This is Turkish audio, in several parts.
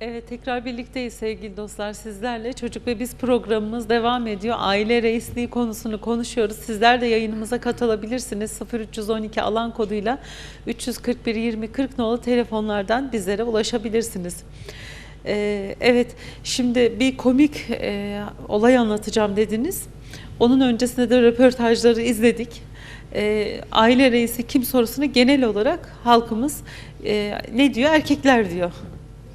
Evet tekrar birlikteyiz sevgili dostlar sizlerle. Çocuk ve Biz programımız devam ediyor. Aile reisliği konusunu konuşuyoruz. Sizler de yayınımıza katılabilirsiniz. 0312 alan koduyla 341 20 40 nolu telefonlardan bizlere ulaşabilirsiniz. Ee, evet şimdi bir komik e, olay anlatacağım dediniz. Onun öncesinde de röportajları izledik. Ee, aile reisi kim sorusunu genel olarak halkımız e, ne diyor? Erkekler diyor.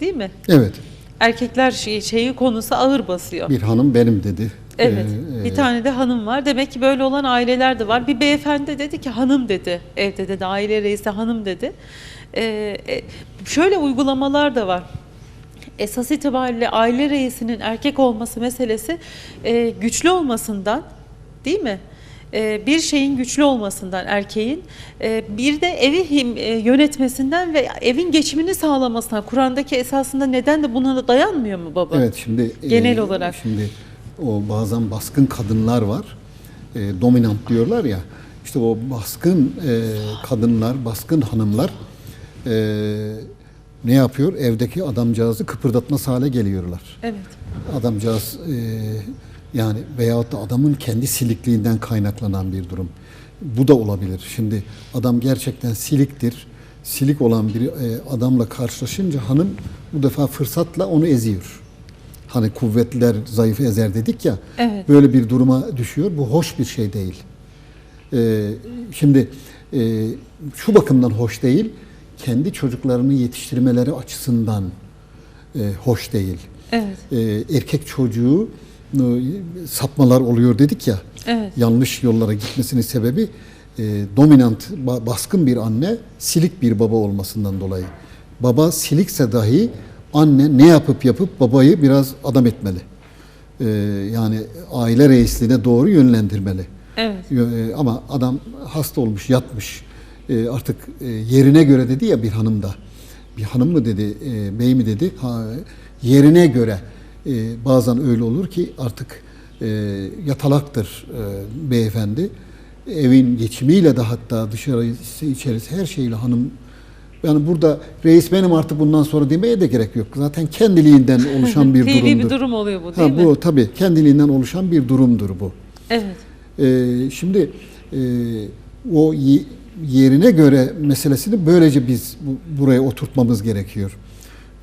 Değil mi? Evet. Erkekler şeyi, şeyi konusu ağır basıyor. Bir hanım benim dedi. Evet. Ee, bir tane de hanım var. Demek ki böyle olan aileler de var. Bir beyefendi dedi ki hanım dedi. Evde dedi aile reisi hanım dedi. Ee, e, şöyle uygulamalar da var. Esas itibariyle aile reisinin erkek olması meselesi e, güçlü olmasından değil mi? E, bir şeyin güçlü olmasından erkeğin e, bir de evi him- e, yönetmesinden ve evin geçimini sağlamasından Kur'an'daki esasında neden de buna da dayanmıyor mu baba? Evet şimdi Genel e, olarak. şimdi o bazen baskın kadınlar var. E, dominant diyorlar ya. İşte o baskın e, kadınlar, baskın hanımlar e, ne yapıyor? Evdeki adamcağızı kıpırdatmaz hale geliyorlar. Evet. Adamcağız e, yani veyahut da adamın kendi silikliğinden kaynaklanan bir durum. Bu da olabilir. Şimdi adam gerçekten siliktir. Silik olan bir e, adamla karşılaşınca hanım bu defa fırsatla onu eziyor. Hani kuvvetliler zayıfı ezer dedik ya. Evet. Böyle bir duruma düşüyor. Bu hoş bir şey değil. Ee, şimdi e, şu bakımdan hoş değil. Kendi çocuklarını yetiştirmeleri açısından e, hoş değil Evet. e, erkek çocuğu e, sapmalar oluyor dedik ya. Evet. Yanlış yollara gitmesinin sebebi e, dominant, ba- baskın bir anne, silik bir baba olmasından dolayı. Baba silikse dahi anne ne yapıp yapıp babayı biraz adam etmeli. E, yani aile reisliğine doğru yönlendirmeli. Evet. E, Ama adam hasta olmuş, yatmış. E, Artık e, yerine göre dedi ya bir hanım da. Bir hanım mı dedi, e, bey mi dedi. Ha, yerine göre e, bazen öyle olur ki artık e, yatalaktır e, beyefendi. Evin geçimiyle de hatta dışarısı içerisi her şeyle hanım yani burada reis benim artık bundan sonra demeye de gerek yok. Zaten kendiliğinden oluşan bir durumdur. bir durum oluyor bu değil ha, mi? bu tabii kendiliğinden oluşan bir durumdur bu. Evet. Ee, şimdi e, o ye- yerine göre meselesini böylece biz bu- buraya oturtmamız gerekiyor.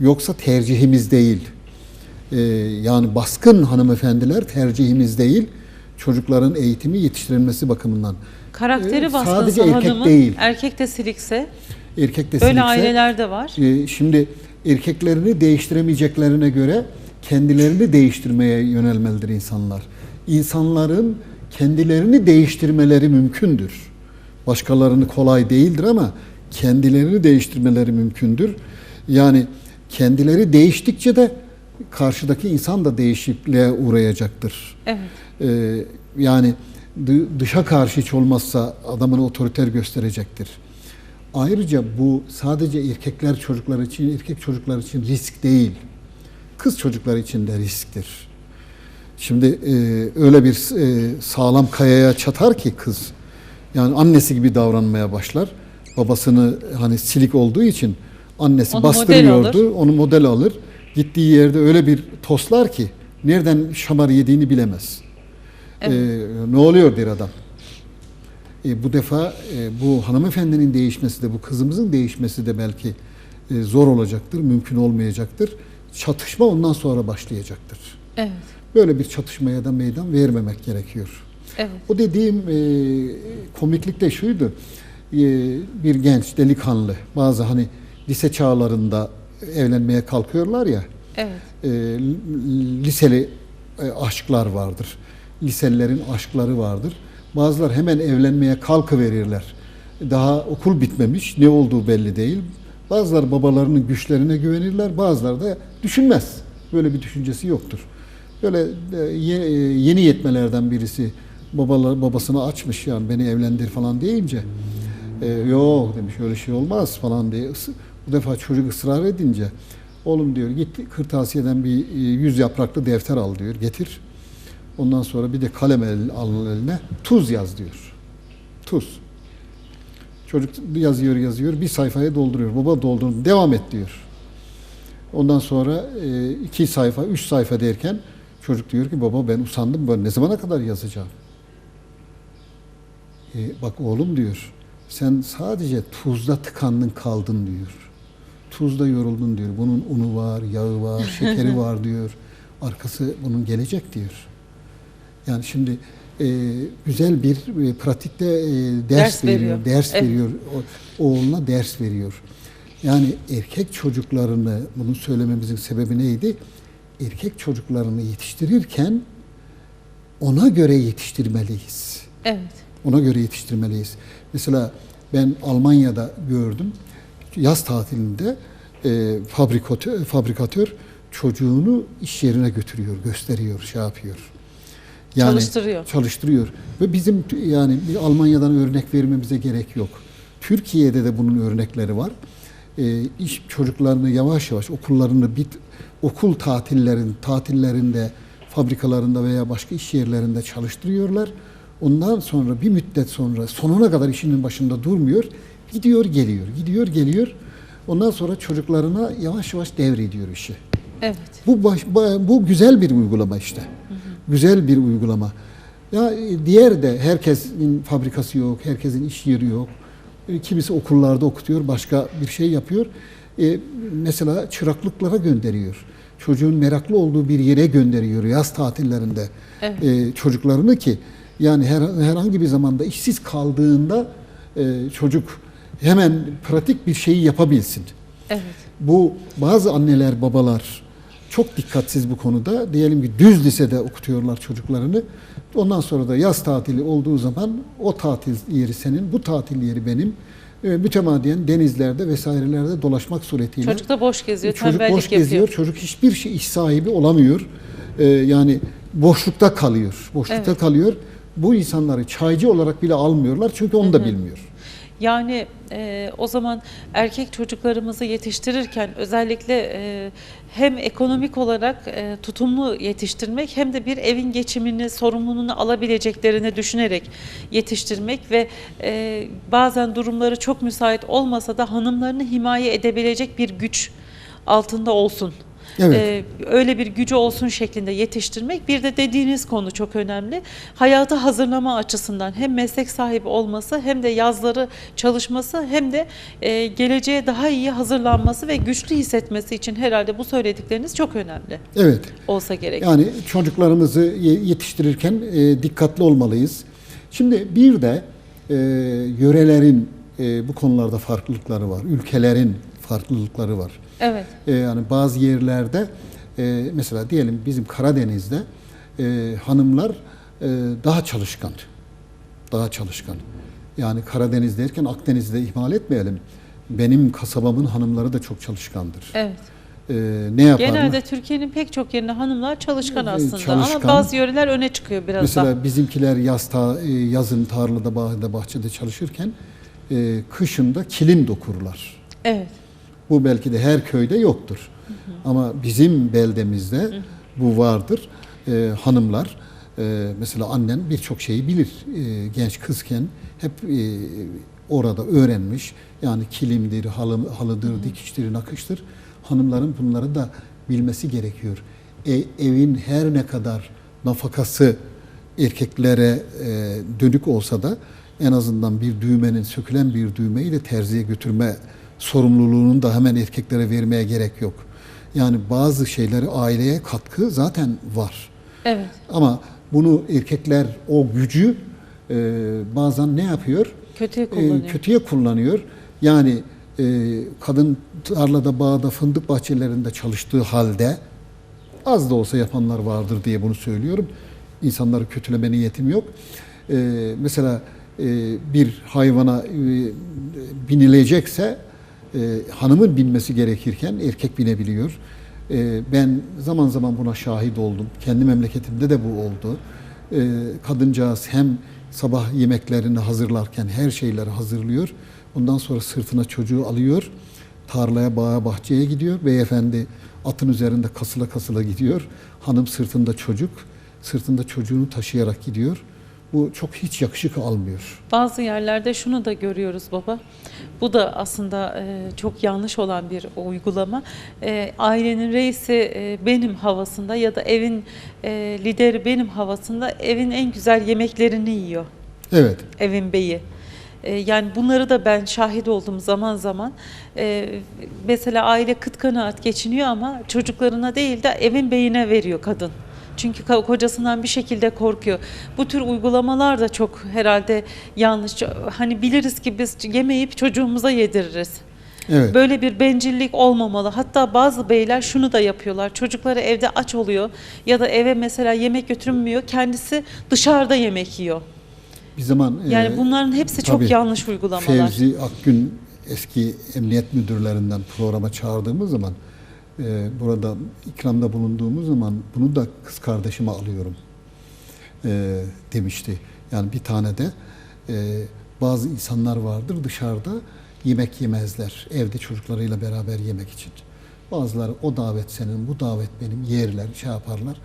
Yoksa tercihimiz değil. Ee, yani baskın hanımefendiler tercihimiz değil. Çocukların eğitimi yetiştirilmesi bakımından. Karakteri Ee, baskınsa sadece erkek hanımın, değil. erkek de silikse Erkek de böyle silikse- aileler de var. ee, şimdi erkeklerini değiştiremeyeceklerine göre kendilerini değiştirmeye yönelmelidir insanlar. İnsanların kendilerini değiştirmeleri mümkündür. Başkalarını kolay değildir ama kendilerini değiştirmeleri mümkündür. Yani kendileri değiştikçe de karşıdaki insan da değişikliğe uğrayacaktır. Evet. Ee, yani dı- dışa karşı hiç olmazsa adamını otoriter gösterecektir. Ayrıca bu sadece erkekler çocuklar için, erkek çocuklar için risk değil. Kız çocuklar için de risktir. Şimdi e, öyle bir e, sağlam kayaya çatar ki kız. Yani annesi gibi davranmaya başlar. Babasını hani silik olduğu için annesi Onu model bastırıyordu. Onu model alır. Gittiği yerde öyle bir toslar ki nereden şamar yediğini bilemez. Evet. Ee, ne oluyor der adam. E, bu defa e, bu hanımefendinin değişmesi de bu kızımızın değişmesi de belki e, zor olacaktır, mümkün olmayacaktır. Çatışma ondan sonra başlayacaktır. Evet. Böyle bir çatışmaya da meydan vermemek gerekiyor. Evet. O dediğim e, komiklik de şuydu. E, bir genç delikanlı bazı hani lise çağlarında evlenmeye kalkıyorlar ya. Evet. e, liseli e, aşklar vardır. Liselilerin aşkları vardır. Bazılar hemen evlenmeye kalkıverirler. Daha okul bitmemiş, ne olduğu belli değil. Bazıları babalarının güçlerine güvenirler, bazıları da düşünmez. Böyle bir düşüncesi yoktur. Böyle e, e, yeni yetmelerden birisi babalar, babasını açmış yani beni evlendir falan deyince e, yok demiş öyle şey olmaz falan diye ısı- bu defa çocuk ısrar edince oğlum diyor git kırtasiyeden bir e, yüz yapraklı defter al diyor getir. Ondan sonra bir de kalem el, al eline tuz yaz diyor. Tuz. Çocuk yazıyor yazıyor bir sayfaya dolduruyor. Baba doldurun devam et diyor. Ondan sonra e, iki sayfa, üç sayfa derken çocuk diyor ki baba ben usandım ben ne zamana kadar yazacağım? E, bak oğlum diyor sen sadece tuzda tıkandın kaldın diyor. Tuzda yoruldun diyor. Bunun unu var, yağı var, şekeri var diyor. Arkası bunun gelecek diyor. Yani şimdi e, güzel bir e, pratikte e, ders, Ders veriyor, veriyor. ders Evet. veriyor. O, oğluna ders veriyor. Yani erkek çocuklarını, bunu söylememizin sebebi neydi? Erkek çocuklarını yetiştirirken ona göre yetiştirmeliyiz. Evet. Ona göre yetiştirmeliyiz. Mesela ben Almanya'da gördüm. Yaz tatilinde e, fabrikatör, fabrikatör çocuğunu iş yerine götürüyor, gösteriyor, şey yapıyor. Çalıştırıyor. Çalıştırıyor. Ve bizim yani Almanya'dan örnek vermemize gerek yok. Türkiye'de de bunun örnekleri var. E, iş çocuklarını yavaş yavaş okullarını bit okul tatillerin tatillerinde fabrikalarında veya başka iş yerlerinde çalıştırıyorlar. Ondan sonra bir müddet sonra sonuna kadar işinin başında durmuyor. Gidiyor geliyor, gidiyor geliyor. Ondan sonra çocuklarına yavaş yavaş devrediyor işi. Evet. Bu baş- ba- bu güzel bir uygulama işte. Güzel bir uygulama. Ya e, diğer de herkesin fabrikası yok, herkesin iş yeri yok. E, Kimisi okullarda okutuyor, başka bir şey yapıyor. E, mesela çıraklıklara gönderiyor. Çocuğun meraklı olduğu bir yere gönderiyor yaz tatillerinde Evet. e, çocuklarını ki yani her, herhangi bir zamanda işsiz kaldığında e, çocuk hemen pratik bir şeyi yapabilsin. Evet. Bu bazı anneler, babalar çok dikkatsiz bu konuda. Diyelim ki düz lisede okutuyorlar çocuklarını. Ondan sonra da yaz tatili olduğu zaman o tatil yeri senin, bu tatil yeri benim. E, mütemadiyen denizlerde vesairelerde dolaşmak suretiyle. Çocuk da boş geziyor, Çocuk boş yapıyor. geziyor. Çocuk hiçbir şey iş sahibi olamıyor. E, yani boşlukta kalıyor. Boşlukta Evet. kalıyor. Bu insanları çaycı olarak bile almıyorlar çünkü onu da bilmiyor. Yani e, o zaman erkek çocuklarımızı yetiştirirken özellikle e, hem ekonomik olarak e, tutumlu yetiştirmek hem de bir evin geçimini, sorumluluğunu alabileceklerini düşünerek yetiştirmek ve e, bazen durumları çok müsait olmasa da hanımlarını himaye edebilecek bir güç altında olsun. Evet. E, öyle bir gücü olsun şeklinde yetiştirmek. Bir de dediğiniz konu çok önemli. Hayatı hazırlama açısından hem meslek sahibi olması hem de yazları çalışması hem de e, geleceğe daha iyi hazırlanması ve güçlü hissetmesi için herhalde bu söyledikleriniz çok önemli Evet. olsa gerek. Yani çocuklarımızı ye- yetiştirirken e, dikkatli olmalıyız. Şimdi bir de e, yörelerin e, bu konularda farklılıkları var. Ülkelerin farklılıkları var. Evet. E, yani bazı yerlerde e, mesela diyelim bizim Karadeniz'de e, hanımlar e, daha çalışkan. Daha çalışkan. Yani Karadeniz derken Akdeniz'de ihmal etmeyelim. Benim kasabamın hanımları da çok çalışkandır. Evet. E, ne yaparlar? Genelde Türkiye'nin pek çok yerinde hanımlar çalışkan aslında çalışkan. ama bazı yöreler öne çıkıyor biraz Mesela daha. bizimkiler yaz ta, e, yazın tarlada, bahçede, bahçede çalışırken e, kışında kilim dokurlar. Evet. Bu belki de her köyde yoktur. Ama bizim beldemizde bu vardır. E, hanımlar e, mesela annen birçok şeyi bilir. E, genç kızken hep e, orada öğrenmiş. Yani kilimdir, halı, halıdır, dikiştir, nakıştır. Hanımların bunları da bilmesi gerekiyor. E, evin her ne kadar nafakası erkeklere e, dönük olsa da en azından bir düğmenin sökülen bir düğmeyi de terziye götürme sorumluluğunu da hemen erkeklere vermeye gerek yok. Yani bazı şeyleri aileye katkı zaten var. Evet. Ama bunu erkekler o gücü e, bazen ne yapıyor? Kötüye E, kullanıyor. kötüye kullanıyor. Yani e, kadın tarlada, bağda, fındık bahçelerinde çalıştığı halde az da olsa yapanlar vardır diye bunu söylüyorum. İnsanları kötüleme niyetim yok. E, mesela e, bir hayvana e, binilecekse e, hanımın binmesi gerekirken erkek binebiliyor. E, ben zaman zaman buna şahit oldum. Kendi memleketimde de bu oldu. E, kadıncağız hem sabah yemeklerini hazırlarken her şeyleri hazırlıyor. Ondan sonra sırtına çocuğu alıyor. Tarlaya, bağa, bahçeye gidiyor. Beyefendi atın üzerinde kasıla kasıla gidiyor. Hanım sırtında çocuk. Sırtında çocuğunu taşıyarak gidiyor. Bu çok hiç yakışık almıyor. Bazı yerlerde şunu da görüyoruz baba. Bu da aslında e, çok yanlış olan bir uygulama. E, ailenin reisi e, benim havasında ya da evin e, lideri benim havasında evin en güzel yemeklerini yiyor. Evet. evin beyi. Yani bunları da ben şahit oldum zaman zaman. Ee, Mesela aile kıt kanaat geçiniyor ama çocuklarına değil de evin beyine veriyor kadın. Çünkü kocasından bir şekilde korkuyor. Bu tür uygulamalar da çok herhalde yanlış. Hani biliriz ki biz yemeyip çocuğumuza yediririz. Evet. Böyle bir bencillik olmamalı. Hatta bazı beyler şunu da yapıyorlar. Çocukları evde aç oluyor ya da eve mesela yemek götürmüyor. Kendisi dışarıda yemek yiyor. Bir zaman Yani e, bunların hepsi çok tabii, yanlış uygulamalar. Fevzi Akgün eski emniyet müdürlerinden programa çağırdığımız zaman e, burada ikramda bulunduğumuz zaman bunu da kız kardeşime alıyorum e, demişti. Yani bir tane de e, bazı insanlar vardır dışarıda yemek yemezler evde çocuklarıyla beraber yemek için. Bazıları o davet senin, bu davet benim yerler, şey yaparlar.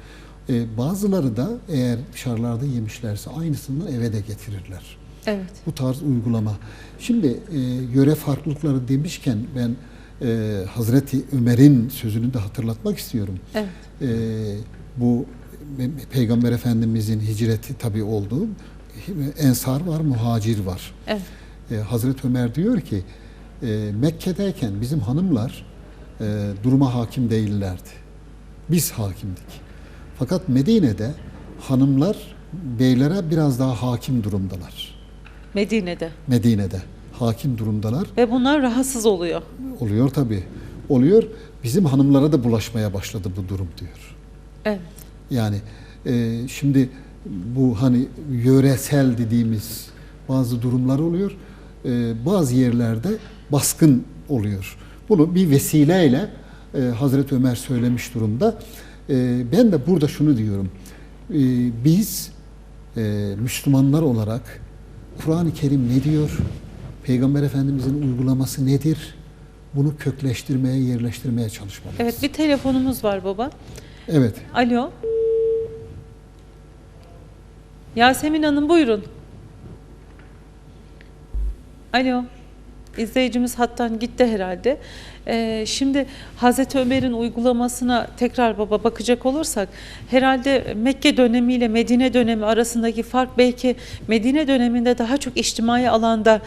E, bazıları da eğer dışarılarda yemişlerse aynısından eve de getirirler Evet. bu tarz uygulama. Şimdi e, yöre farklılıkları demişken ben e, Hazreti Ömer'in sözünü de hatırlatmak istiyorum. Evet. E, bu Pe- Peygamber Efendimizin hicreti tabi oldu. Ensar var, muhacir var. Evet. E, Hazreti Ömer diyor ki e, Mekke'deyken bizim hanımlar e, duruma hakim değillerdi. Biz hakimdik. Fakat Medine'de hanımlar beylere biraz daha hakim durumdalar. Medine'de. Medine'de hakim durumdalar. Ve bunlar rahatsız oluyor. Oluyor tabii. Oluyor. Bizim hanımlara da bulaşmaya başladı bu durum diyor. Evet. Yani e, şimdi bu hani yöresel dediğimiz bazı durumlar oluyor. E, bazı yerlerde baskın oluyor. Bunu bir vesileyle e, Hazreti Ömer söylemiş durumda. E, ben de burada şunu diyorum. E, biz e, Müslümanlar olarak Kur'an-ı Kerim ne diyor? Peygamber Efendimizin uygulaması nedir? Bunu kökleştirmeye, yerleştirmeye çalışmalıyız. Evet bir telefonumuz var baba. Evet. Alo. Yasemin Hanım buyurun. Alo. İzleyicimiz hattan gitti herhalde. Ee, şimdi Hazreti Ömer'in uygulamasına tekrar baba bakacak olursak herhalde Mekke dönemiyle Medine dönemi arasındaki fark belki Medine döneminde daha çok içtimai alanda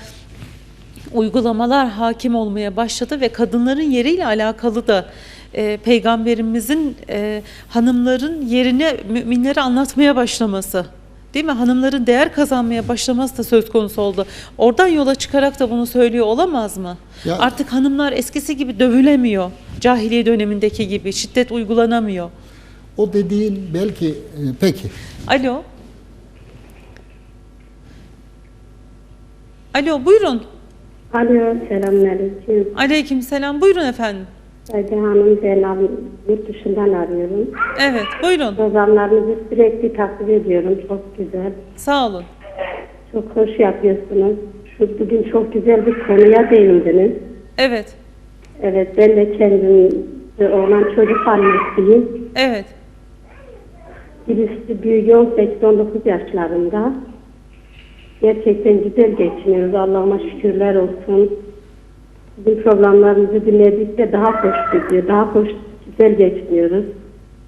uygulamalar hakim olmaya başladı ve kadınların yeriyle alakalı da e, peygamberimizin e, hanımların yerini müminlere anlatmaya başlaması. Değil mi? Hanımların değer kazanmaya başlaması da söz konusu oldu. Oradan yola çıkarak da bunu söylüyor olamaz mı? Ya- Artık hanımlar eskisi gibi dövülemiyor. Cahiliye dönemindeki gibi şiddet uygulanamıyor. O dediğin belki e, peki. Alo. Alo buyurun. Alo, selamünaleyküm. Aleyküm selam. Buyurun efendim. Ece Hanım, Zeynep yurt dışından arıyorum. Evet buyurun. Programlarınızı sürekli takip ediyorum. Çok güzel. Sağ olun. Çok hoş yapıyorsunuz. Şu bugün çok güzel bir konuya değindiniz. Evet. Evet, ben de kendim olan çocuk annesiyim. Evet. Birisi büyüğü 18-19 yaşlarında. Gerçekten güzel geçiniyoruz. Allah'ıma şükürler olsun. Sizin programlarınızı dinledikçe daha hoş gidiyor. Daha hoş, güzel geçiniyoruz.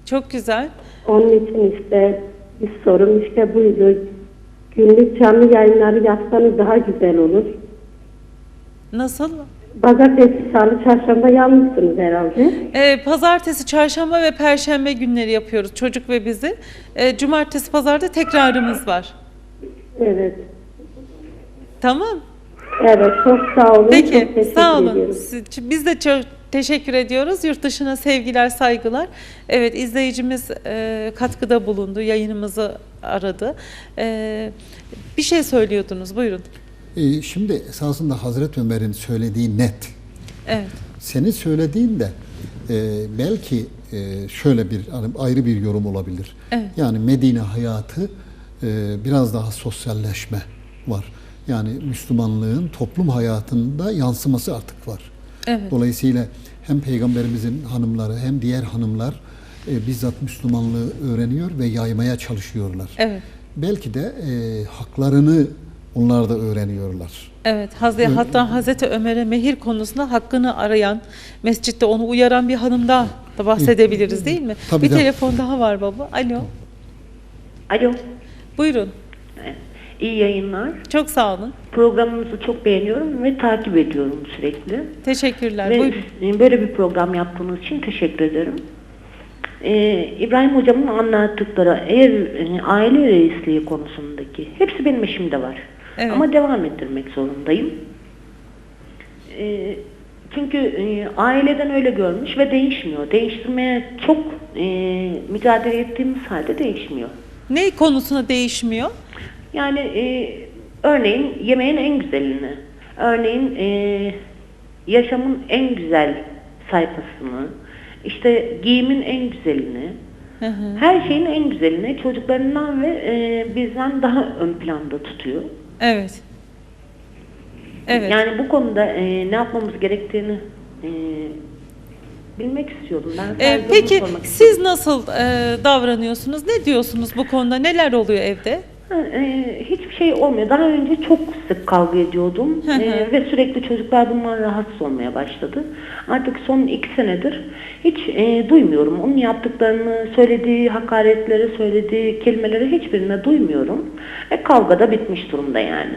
Çok güzel. Onun için işte bir sorum işte buydu. Günlük canlı yayınları yapsanız daha güzel olur. Nasıl? Pazartesi, salı, çarşamba yalnızsınız herhalde. Ee, pazartesi, çarşamba ve perşembe günleri yapıyoruz çocuk ve bizi. Ee, cumartesi, pazarda tekrarımız var. Evet. Tamam. Evet, çok sağ olun. Peki, çok teşekkür sağ olun. ediyorum. Biz de çok teşekkür ediyoruz. Yurt dışına sevgiler, saygılar. Evet, izleyicimiz e, katkıda bulundu, yayınımızı aradı. E, bir şey söylüyordunuz, buyurun. E, şimdi esasında Hazreti Ömer'in söylediği net. Evet, Senin söylediğin de e, belki e, şöyle bir hani ayrı bir yorum olabilir. Evet. Yani Medine hayatı e, biraz daha sosyalleşme var. Yani Müslümanlığın toplum hayatında yansıması artık var. evet, Dolayısıyla hem Peygamberimizin hanımları hem diğer hanımlar e, bizzat Müslümanlığı öğreniyor ve yaymaya çalışıyorlar. evet. belki de e, haklarını onlar da öğreniyorlar. Evet, Hazreti, hatta Hazreti Ömer'e mehir konusunda hakkını arayan, mescitte onu uyaran bir hanımda da bahsedebiliriz değil mi? Tabii, bir tabii. telefon daha var baba. Alo, Alo, buyurun. İyi yayınlar. Çok sağ olun. Programınızı çok beğeniyorum ve takip ediyorum sürekli. Teşekkürler. Ve Buyurun. e, böyle bir program yaptığınız için teşekkür ederim. Ee, İbrahim Hocam'ın anlattıkları eğer e, aile reisliği konusundaki hepsi benim eşimde var. Evet. Ama devam ettirmek zorundayım. Ee, çünkü e, aileden öyle görmüş ve değişmiyor. Değiştirmeye çok e, mücadele ettiğimiz halde değişmiyor. Ne konusunda değişmiyor? Yani e, örneğin yemeğin en güzelini, örneğin e, yaşamın en güzel sayfasını, işte giyimin en güzelini, Hı hı. her şeyin en güzelini çocuklarından ve e, bizden daha ön planda tutuyor. Evet. Evet. Yani bu konuda e, ne yapmamız gerektiğini e, bilmek istiyordum. Ben onu peki siz nasıl e, davranıyorsunuz? Ne diyorsunuz bu konuda? Neler oluyor evde? E, hiçbir şey olmuyor. Daha önce çok sık kavga ediyordum Hı hı. E, ve sürekli çocuklar bundan rahatsız olmaya başladı. Artık son iki senedir hiç e, duymuyorum. Onun yaptıklarını, söylediği hakaretleri, söylediği kelimeleri hiçbirine duymuyorum. Ve kavga da bitmiş durumda yani.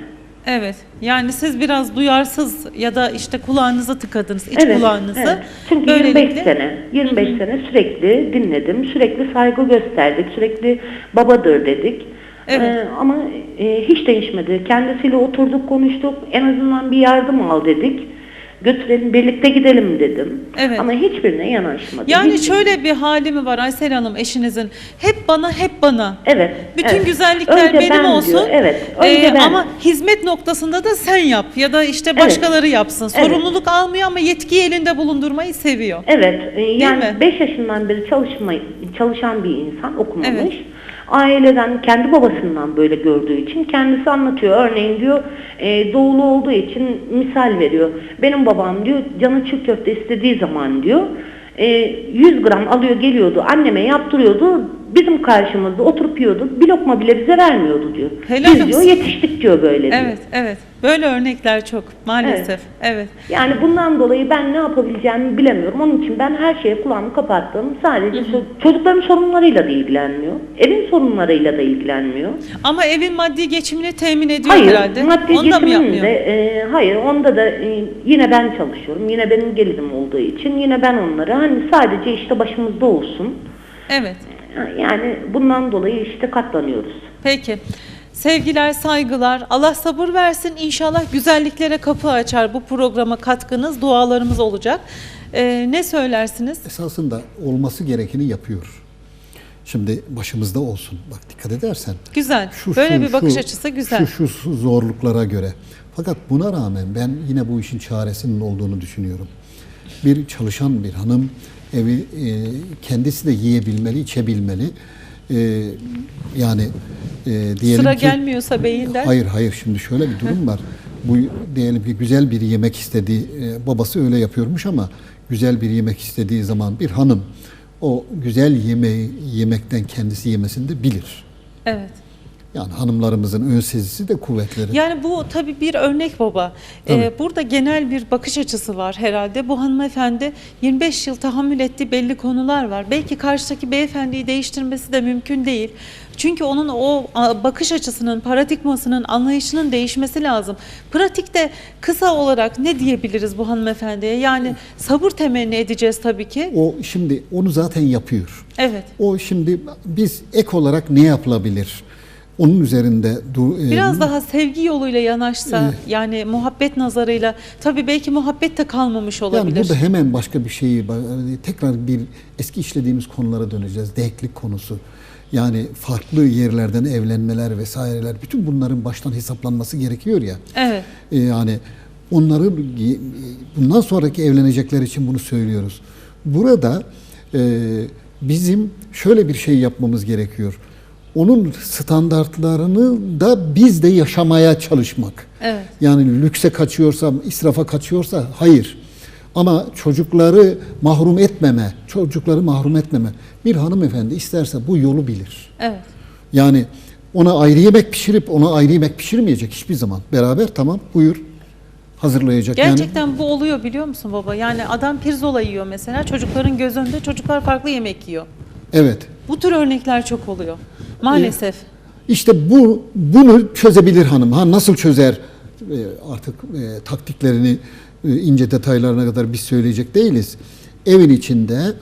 Evet. Yani siz biraz duyarsız ya da işte kulağınızı tıkadınız, iç Evet, kulağınızı. evet. Çünkü Böylelikle- 25 sene, 25 sene sürekli dinledim, sürekli saygı gösterdik, sürekli babadır dedik. Evet. Ee, ama e, hiç değişmedi. Kendisiyle oturduk, konuştuk, en azından bir yardım al dedik. Götürelim, birlikte gidelim dedim. Evet. Ama hiçbirine yanaşmadı. Yani Hiç- şöyle bir hali mi var Aysel Hanım eşinizin? Hep bana, hep bana. Evet. Bütün evet. güzellikler Önce benim ben olsun. Diyor. Evet. Ee, Önce ben. ama hizmet noktasında da sen yap ya da işte başkaları yapsın. Evet. Sorumluluk almıyor ama yetkiyi elinde bulundurmayı seviyor. Evet, e, yani 5 yaşından beri çalışma, çalışan bir insan okumamış. Evet. Aileden, kendi babasından böyle gördüğü için kendisi anlatıyor. Örneğin diyor, e, doğulu olduğu için misal veriyor. Benim babam diyor, canı çiğ köfte istediği zaman diyor, e, 100 gram alıyor geliyordu, anneme yaptırıyordu. Bizim karşımızda oturup yiyordu. Bir lokma bile bize vermiyordu diyor. Helal Biz diyor yetiştik diyor böyle diyor. Evet, evet. Böyle örnekler çok maalesef. Evet. Yani bundan dolayı ben ne yapabileceğimi bilemiyorum. Onun için ben her şeye kulağımı kapattım. Sadece ço- çocukların sorunlarıyla da ilgilenmiyor. Evin sorunlarıyla da ilgilenmiyor. Ama evin maddi geçimini temin ediyor Hayır, herhalde. maddi Onu da mı geçimim yapmıyor? de, e, hayır onda da e, yine ben çalışıyorum. Yine benim gelirim olduğu için yine ben onlara hani sadece işte başımızda olsun. Evet. Yani bundan dolayı işte katlanıyoruz. Peki. Sevgiler, saygılar. Allah sabır versin. İnşallah güzelliklere kapı açar. Bu programa katkınız, dualarımız olacak. Ee, ne söylersiniz? Esasında olması gerekeni yapıyor. Şimdi başımızda olsun. Bak dikkat edersen. Güzel. Şu, Böyle şu, bir bakış şu, açısı güzel. Şu, şu zorluklara göre. Fakat buna rağmen ben yine bu işin çaresinin olduğunu düşünüyorum. Bir çalışan bir hanım evi e, kendisi de yiyebilmeli, içebilmeli. E, yani e, diyelim Sıra ki gelmiyorsa beyinden. Hayır hayır şimdi şöyle bir durum var. Bu diyelim ki güzel bir yemek istediği e, babası öyle yapıyormuş ama güzel bir yemek istediği zaman bir hanım o güzel yemeği yemekten kendisi yemesini de bilir. Evet. Yani hanımlarımızın ön sezisi de kuvvetleri. Yani bu tabii bir örnek baba. Tabii. Ee, burada genel bir bakış açısı var herhalde. Bu hanımefendi 25 yıl tahammül ettiği belli konular var. Belki karşıdaki beyefendiyi değiştirmesi de mümkün değil. Çünkü onun o bakış açısının, paradigmasının, anlayışının değişmesi lazım. Pratikte kısa olarak ne diyebiliriz bu hanımefendiye? Yani sabır temenni edeceğiz tabii ki. O şimdi onu zaten yapıyor. Evet. O şimdi biz ek olarak ne yapılabilir? Onun üzerinde du, e, Biraz daha sevgi yoluyla yanaşsa, yani muhabbet nazarıyla, tabii belki muhabbet de kalmamış olabilir. Yani burada hemen başka bir şeyi hani tekrar bir eski işlediğimiz konulara döneceğiz. Denklik konusu. Yani farklı yerlerden evlenmeler vesaireler bütün bunların baştan hesaplanması gerekiyor ya. Evet. E, Yani onları bundan sonraki evlenecekler için bunu söylüyoruz. Burada e, bizim şöyle bir şey yapmamız gerekiyor. Onun standartlarını da biz de yaşamaya çalışmak. Evet. Yani lükse kaçıyorsa, israfa kaçıyorsa hayır. Ama çocukları mahrum etmeme, çocukları mahrum etmeme. Bir hanımefendi isterse bu yolu bilir. Evet. Yani Ona ayrı yemek pişirip ona ayrı yemek pişirmeyecek hiçbir zaman. Beraber tamam buyur hazırlayacak. Yani Gerçekten bu oluyor biliyor musun baba? Yani adam pirzola yiyor mesela çocukların göz önünde çocuklar farklı yemek yiyor. evet. Bu tür örnekler çok oluyor. Maalesef. İşte bu bunu çözebilir hanım. Ha nasıl çözer? E, artık e, taktiklerini e, ince detaylarına kadar biz söyleyecek değiliz. Evin içinde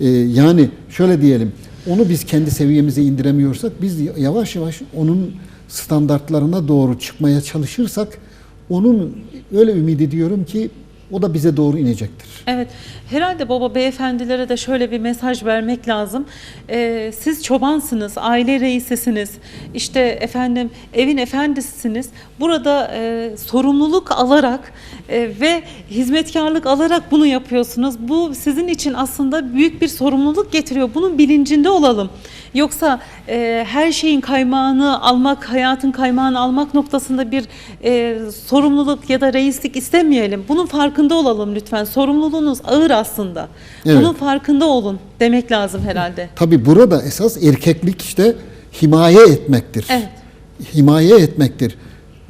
e, yani şöyle diyelim. Onu biz kendi seviyemize indiremiyorsak biz yavaş yavaş onun standartlarına doğru çıkmaya çalışırsak onun öyle ümit ediyorum ki o da bize doğru inecektir. Evet, herhalde baba beyefendilere de şöyle bir mesaj vermek lazım. Ee, siz çobansınız, aile reisisiniz, işte efendim evin efendisisiniz. Burada e, sorumluluk alarak e, ve hizmetkarlık alarak bunu yapıyorsunuz. Bu sizin için aslında büyük bir sorumluluk getiriyor. Bunun bilincinde olalım. Yoksa e, her şeyin kaymağını almak, hayatın kaymağını almak noktasında bir e, sorumluluk ya da reislik istemeyelim. Bunun farkında olalım lütfen. Sorumluluğunuz ağır aslında. Evet. Bunun farkında olun demek lazım herhalde. Tabi burada esas erkeklik işte himaye etmektir. Evet. Himaye etmektir.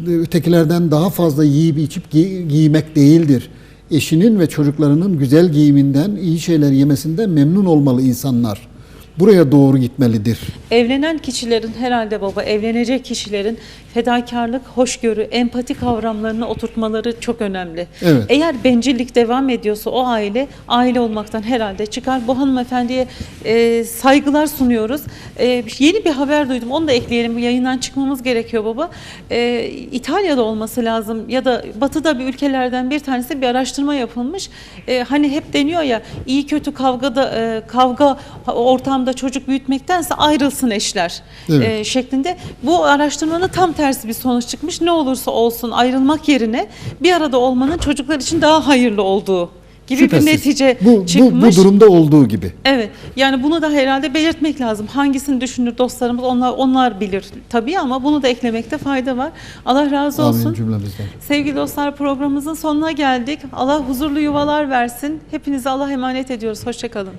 Ötekilerden daha fazla yiyip içip gi- giymek değildir. Eşinin ve çocuklarının güzel giyiminden, iyi şeyler yemesinden memnun olmalı insanlar. Buraya doğru gitmelidir. Evlenen kişilerin herhalde baba evlenecek kişilerin fedakarlık, hoşgörü, empati kavramlarını oturtmaları çok önemli. Evet. Eğer bencillik devam ediyorsa o aile aile olmaktan herhalde çıkar. Bu hanımefendiye e, saygılar sunuyoruz. E, yeni bir haber duydum. Onu da ekleyelim. Yayından çıkmamız gerekiyor baba. E, İtalya'da olması lazım ya da batıda bir ülkelerden bir tanesi bir araştırma yapılmış. E, hani hep deniyor ya iyi kötü kavgada e, kavga ortamda çocuk büyütmektense ayrılsın eşler Evet. e, şeklinde. Bu araştırmanın tam tersi bir sonuç çıkmış. Ne olursa olsun ayrılmak yerine bir arada olmanın çocuklar için daha hayırlı olduğu gibi Şüphesiz. bir netice bu, bu, çıkmış. bu durumda olduğu gibi. Evet. Yani bunu da herhalde belirtmek lazım. Hangisini düşünür dostlarımız onlar onlar bilir tabii ama bunu da eklemekte fayda var. Allah razı olsun. Amin cümlemizden. Sevgili dostlar programımızın sonuna geldik. Allah huzurlu yuvalar versin. Hepinize Allah emanet ediyoruz. Hoşçakalın.